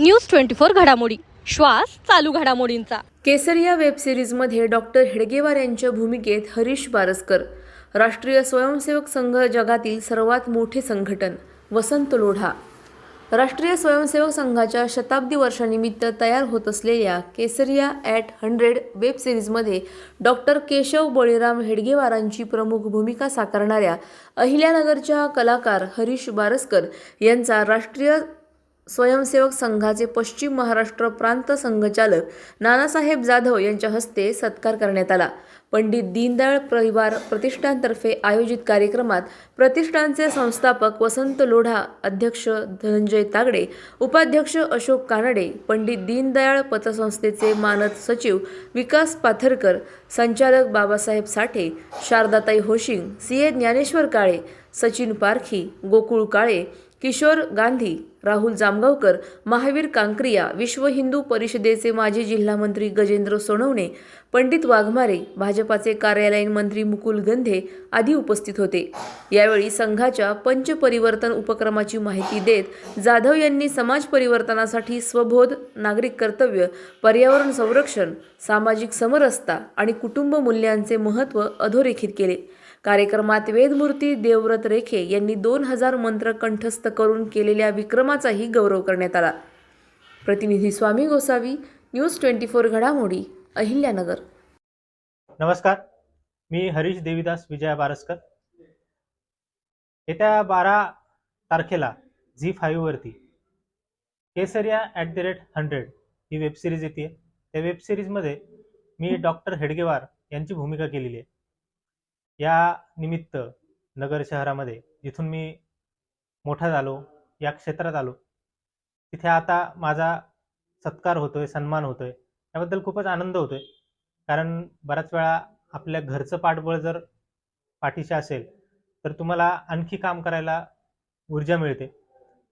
News twenty four घडामोडी. श्वास चालू घडामोडींचा. केसरिया वेब सिरीजमध्ये डॉक्टर हेडगेवार यांच्या भूमिकेत हरीश बारसकर. राष्ट्रीय स्वयंसेवक संघ जगातील सर्वात मोठे संघटन वसंत लोढा. राष्ट्रीय स्वयंसेवक संघाच्या शताब्दी वर्षानिमित्त तयार होत असलेल्या केसरिया ॲट हंड्रेड वेब सिरीजमध्ये डॉक्टर केशव बळीराम हेडगेवारांची प्रमुख भूमिका साकारणाऱ्या अहिल्यानगरच्या कलाकार हरीश बारसकर यांचा राष्ट्रीय स्वयंसेवक संघाचे पश्चिम महाराष्ट्र प्रांत संघचालक नानासाहेब जाधव यांच्या हस्ते सत्कार करण्यात आला. पंडित दीनदयाळ परिवार प्रतिष्ठानतर्फे आयोजित कार्यक्रमात प्रतिष्ठानचे संस्थापक वसंत लोढा अध्यक्ष धनंजय तागडे उपाध्यक्ष अशोक कानडे पंडित दीनदयाळ पतसंस्थेचे मानद सचिव विकास पाथरकर संचालक बाबासाहेब साठे शारदाताई होशिंग सी ए ज्ञानेश्वर काळे सचिन पारखी गोकुळ काळे किशोर गांधी राहुल जामगावकर महावीर कांक्रिया विश्व हिंदू परिषदेचे माजी जिल्हामंत्री गजेंद्र सोनवणे पंडित वाघमारे भाजपाचे कार्यालयीन मंत्री मुकुल गंधे आदी उपस्थित होते. यावेळी संघाच्या पंचपरिवर्तन उपक्रमाची माहिती देत जाधव यांनी समाज परिवर्तनासाठी स्वबोध नागरिक कर्तव्य पर्यावरण संरक्षण सामाजिक समरसता आणि कुटुंब मूल्यांचे महत्त्व अधोरेखित केले. कार्यक्रमात वेदमूर्ती देवव्रत रेखे यांनी दोन हजार मंत्र कंठस्थ करून केलेल्या विक्रमाचाही गौरव करण्यात आला. प्रतिनिधी Swami Gosavi news twenty four घडामोडी अहिल्यानगर. नमस्कार. मी हरीश देवीदास विजया बारसकर. येत्या बारा तारखेला Zee फाईव्हवरती Kesariya at the rate hundred he web series येते त्या वेबसिरीजमध्ये मी डॉक्टर हेडगेवार यांची भूमिका केलेली आहे. या निमित्त नगर शहरामध्ये जिथून मी मोठा झालो या क्षेत्रात आलो तिथे आता माझा सत्कार होतोय सन्मान होतोय. याबद्दल खूपच आनंद होतोय. कारण बऱ्याच वेळा आपल्या घरचं पाठबळ जर पाठीशी असेल तर तुम्हाला आणखी काम करायला ऊर्जा मिळते.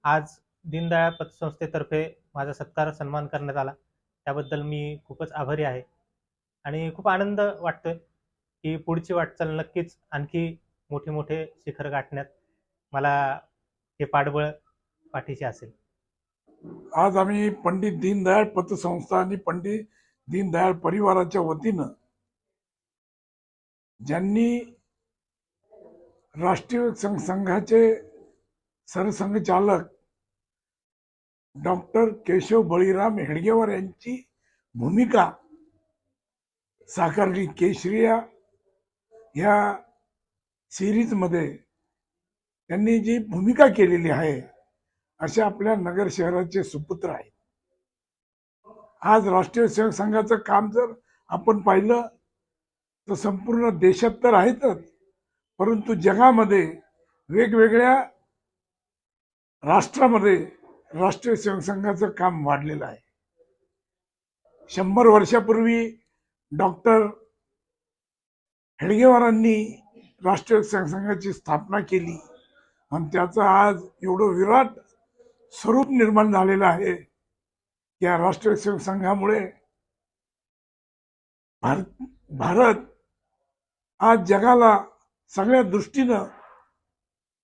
आज दीनदयाळ पतसंस्थेतर्फे माझा सत्कार सन्मान करण्यात आला. त्याबद्दल मी खूपच आभारी आहे. आणि खूप आनंद वाटतोय. की पुढची वाटचाल नक्कीच आणखी मोठे मोठे शिखर गाठण्यात मला हे पाठबळ पाठीशी असेल. आज आम्ही पंडित दीनदयाळ पतसंस्था आणि पंडित दीनदयाळ परिवाराच्या वतीनं ज्यांनी राष्ट्रीय संघ- संघाचे सरसंघचालक डॉक्टर केशव बळीराम हेडगेवार यांची भूमिका साकारली. केशरिया ह्या सिरीजमध्ये त्यांनी जी भूमिका केलेली आहे असे आपल्या नगर शहराचे सुपुत्र आहेत. आज राष्ट्रीय सेवक संघाचं काम जर आपण पाहिलं तर संपूर्ण देशात तर आहेतच परंतु जगामध्ये वेगवेगळ्या राष्ट्रामध्ये राष्ट्रीय सेवक संघाचं काम वाढलेलं आहे. शंभर वर्षापूर्वी डॉक्टर हेडगेवारांनी राष्ट्रीय सेवक संघाची स्थापना केली. आणि त्याचं आज एवढं विराट स्वरूप निर्माण झालेलं आहे. या राष्ट्रीय सेवक संघामुळे भारत भारत आज जगाला सगळ्या दृष्टीनं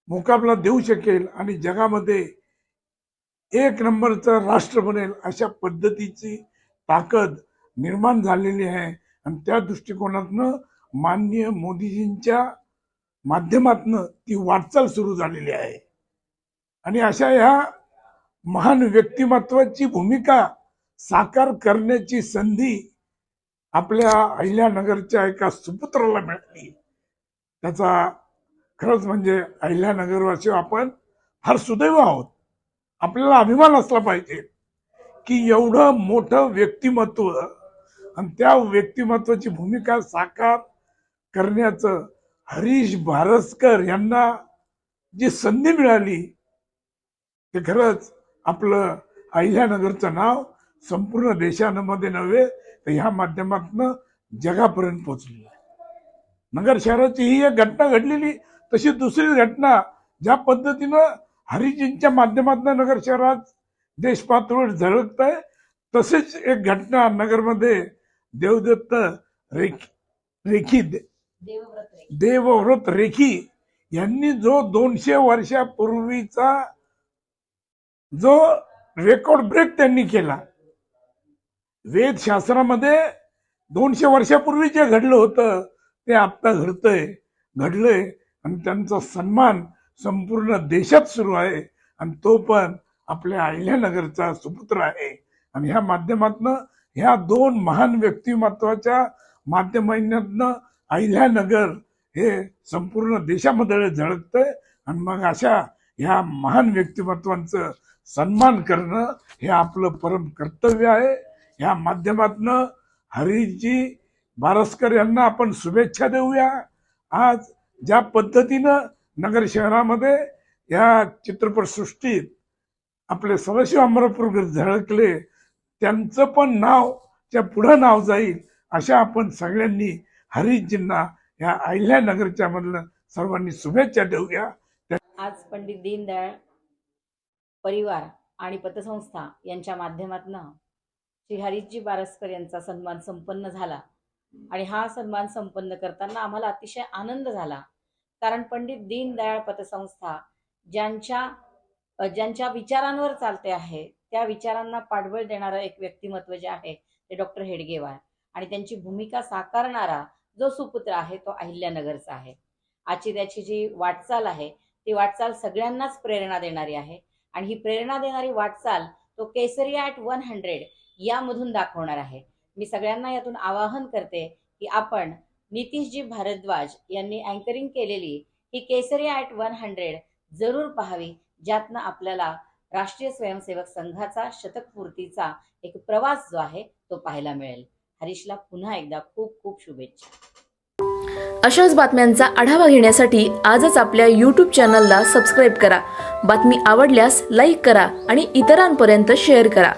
मुकाबला देऊ शकेल आणि जगामध्ये एक नंबरचं राष्ट्र बनेल अशा पद्धतीची ताकद निर्माण झालेली आहे. आणि त्या दृष्टिकोनातनं माननीय मोदीजींच्या माध्यमातनं ती वाटचाल सुरू झालेली आहे. आणि अशा ह्या महान व्यक्तिमत्वाची भूमिका साकार करण्याची संधी आपल्या अहिल्यानगरच्या एका सुपुत्राला मिळाली. त्याचा खरंच म्हणजे अहिल्यानगरवासी आपण फार सुदैव आहोत. आपल्याला अभिमान असला पाहिजे की एवढं मोठं व्यक्तिमत्व आणि त्या व्यक्तिमत्वाची भूमिका साकार करण्याचं हरीश भारसकर यांना जी संधी मिळाली ते खरंच आपलं अहिल्यानगरचं नाव संपूर्ण देशामध्ये नव्हे तर ह्या माध्यमातनं जगापर्यंत पोचलेलं आहे. नगर शहराची ही एक घटना घडलेली तशी दुसरी घटना ज्या पद्धतीनं हरिजींच्या माध्यमातून नगर शहरात देश पातळीवर झळकत आहे तसेच एक घटना नगरमध्ये देवदत्त रेखी रेखी देवव्रत रेखी. यांनी जो दोनशे वर्षापूर्वीचा जो रेकॉर्ड ब्रेक त्यांनी केला वेदशास्त्रामध्ये दोनशे वर्षापूर्वी जे घडलं होतं ते आत्ता घडतंय घडलंय आणि त्यांचा सन्मान संपूर्ण देशात सुरू आहे आणि तो पण आपल्या अहिल्यानगरचा सुपुत्र आहे. आणि ह्या माध्यमातनं ह्या दोन महान व्यक्तिमत्वाच्या माध्यमातनं अहिल्यानगर हे संपूर्ण देशामध्ये झळकतंय. आणि मग अशा ह्या महान व्यक्तिमत्वांचं सन्मान करणं हे आपलं परम कर्तव्य आहे. ह्या माध्यमातनं हरीजी बारसकर यांना आपण शुभेच्छा देऊया. आज ज्या पद्धतीनं नगर शहरामध्ये या चित्रपटसृष्टीत आपले सदाशिव अमरापूरकर झळकले त्यांचं पण नाव त्या पुढं नाव जाईल अशा आपण सगळ्यांनी हरीशजींना या अहिल्यानगरच्या मधलं सर्वांनी शुभेच्छा देऊया. आज पंडित दीनदयाळ परिवार आणि पतसंस्था यांच्या माध्यमातून श्री हरीशजी बारसकर यांचा सन्मान संपन्न झाला. आणि हा सन्मान संपन्न करताना आम्हाला अतिशय आनंद झाला. कारण पंडित दीनदयाळ पतसंस्था ज्यांच्या ज्यांच्या विचारांवर चालते आहे त्या विचारांना पाठबळ देणारं एक व्यक्तिमत्व जे आहे ते डॉक्टर हेडगेवार. आणि त्यांची भूमिका साकारणारा जो सुपुत्र आहे तो अहिल्यानगरचा आहे. आजची त्याची जी वाटचाल आहे ती वाटचाल सगळ्यांनाच प्रेरणा देणारी आहे. आणि ही प्रेरणा देणारी वाटचाल तो केसरी ॲट वन हंड्रेड यामधून दाखवणार आहे. मी सगळ्यांना यातून आवाहन करते की आपण नितीशजी भारद्वाज यांनी अँकरिंग केलेली ही केसरी ॲट वन हंड्रेड जरूर पाहावी ज्यातनं आपल्याला राष्ट्रीय स्वयंसेवक संघाचा शतकपूर्तीचा एक प्रवास जो आहे तो पाहायला मिळेल. हरीशला पुन्हा एकदा खूप खूप शुभेच्छा. अशाच बातम्यांचा आढावा घेण्यासाठी आजच आपल्या यूट्यूब चॅनलला सबस्क्राईब करा. बातमी आवडल्यास लाईक करा आणि इतरांपर्यंत शेअर करा.